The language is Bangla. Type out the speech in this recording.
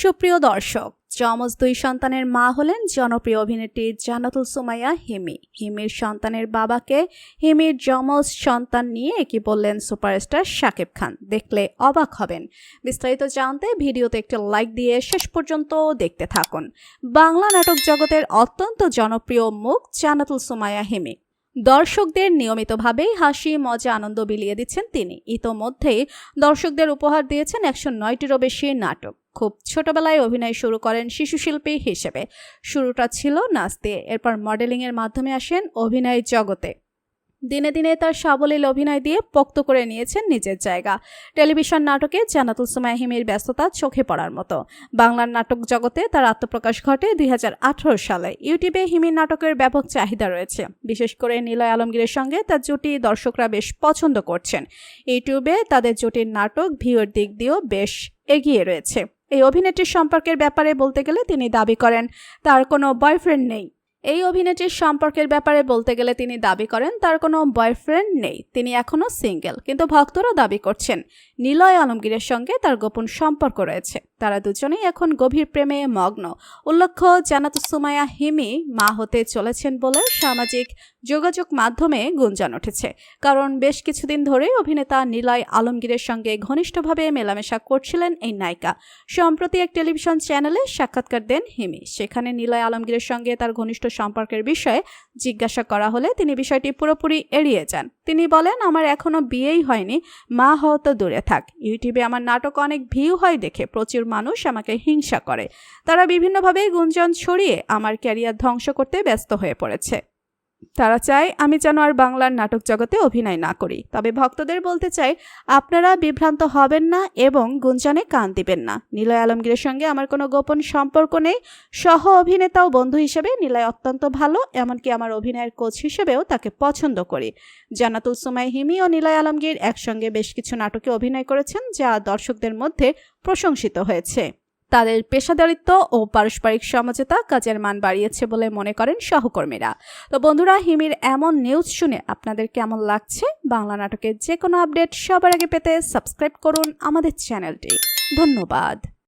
সুপ্রিয় দর্শক, যমজ দুই সন্তানের মা হলেন জনপ্রিয় অভিনেত্রী জানাতুল সুমাইয়া হিমি। হিমির সন্তানের বাবাকে হিমির যমজ সন্তান নিয়ে কি বললেন সুপারস্টার শাকিব খান। দেখলে অবাক হবেন। বিস্তারিত জানতে ভিডিওতে একটি লাইক দিয়ে শেষ পর্যন্ত দেখতে থাকুন। বাংলা নাটক জগতের অত্যন্ত জনপ্রিয় মুখ জানাতুল সুমাইয়া হিমি। দর্শকদের নিয়মিতভাবেই হাসি, মজা, আনন্দ বিলিয়ে দিচ্ছেন তিনি। ইতোমধ্যেই দর্শকদের উপহার দিয়েছেন একশো নয়টিরও বেশি নাটক। খুব ছোটবেলায় অভিনয় শুরু করেন শিশুশিল্পী হিসেবে। শুরুটা ছিল নাচ দিয়ে। এরপর মডেলিংয়ের মাধ্যমে আসেন অভিনয় জগতে। দিনে দিনে তার সাবলীল অভিনয় দিয়ে পোক্ত করে নিয়েছেন নিজের জায়গা। টেলিভিশন নাটকে জানাতুল সুমায়া হিমির ব্যস্ততা চোখে পড়ার মতো। বাংলার নাটক জগতে তার আত্মপ্রকাশ ঘটে দুই হাজার আঠারো সালে। ইউটিউবে হিমির নাটকের ব্যাপক চাহিদা রয়েছে। বিশেষ করে নিলয় আলমগীরের সঙ্গে তার জুটি দর্শকরা বেশ পছন্দ করছেন। ইউটিউবে তাদের জুটির নাটক ভিউর দিক দিয়েও বেশ এগিয়ে রয়েছে। এই অভিনেত্রীর সম্পর্কের ব্যাপারে বলতে গেলে তিনি দাবি করেন, তার কোনো বয়ফ্রেন্ড নেই। এই অভিনেত্রীর সম্পর্কের ব্যাপারে বলতে গেলে তিনি দাবি করেন, তার কোনো বয়ফ্রেন্ড নেই। তিনি এখনও সিঙ্গেল কিন্তু ভক্তরা দাবি করছেন, নিলয় আলমগীরের সঙ্গে তার গোপন সম্পর্ক রয়েছে। তারা দুজনেই এখন গভীর প্রেমে মগ্ন। উল্লেখ্য জানাত সুমায়া হিমি মা হতে চলেছেন বলে সামাজিক যোগাযোগ মাধ্যমে গুঞ্জন উঠেছে। কারণ বেশ কিছুদিন ধরেই অভিনেতা নিলয় আলমগীরের সঙ্গে ঘনিষ্ঠভাবে মেলামেশা করছিলেন এই নায়িকা। সম্প্রতি এক টেলিভিশন চ্যানেলে সাক্ষাৎকার দেন হিমি। সেখানে নিলয় আলমগীরের সঙ্গে তার ঘনিষ্ঠ সম্পর্কের বিষয়ে জিজ্ঞাসা করা হলে তিনি বিষয়টি পুরোপুরি এড়িয়ে যান। তিনি বলেন, আমার এখনও বিয়েই হয়নি। মা হওয়া তো দূরে থাক। ইউটিউবে আমার নাটক অনেক ভিউ হয় দেখে। প্রচুর মানুষ আমাকে হিংসা করে। তারা বিভিন্নভাবে গুঞ্জন ছড়িয়ে আমার ক্যারিয়ার ধ্বংস করতে ব্যস্ত হয়ে পড়েছে। তারা চায় আমি যেন আর বাংলার নাটক জগতে অভিনয় না করি। তবে ভক্তদের বলতে চাই, আপনারা বিভ্রান্ত হবেন না এবং গুঞ্জনে কান দিবেন না। নিলয় আলমগীরের সঙ্গে আমার কোনো গোপন সম্পর্ক নেই। সহ অভিনেতা ও বন্ধু হিসেবে নিলয় অত্যন্ত ভালো, এমনকি আমার অভিনয়ের কোচ হিসেবেও তাকে পছন্দ করি। জানাতুল সুমাই হিমি ও নিলয় আলমগীর একসঙ্গে বেশ কিছু নাটকে অভিনয় করেছেন, যা দর্শকদের মধ্যে প্রশংসিত হয়েছে। তাদের পেশাদারিত্ব ও পারস্পরিক সমঝোতা কাজের মান বাড়িয়েছে বলে মনে করেন সহকর্মীরা। তো বন্ধুরা, হিমির এমন নিউজ শুনে আপনাদের কেমন লাগছে? বাংলা নাটকের যে কোনো আপডেট সবার আগে পেতে সাবস্ক্রাইব করুন আমাদের চ্যানেলটি ধন্যবাদ।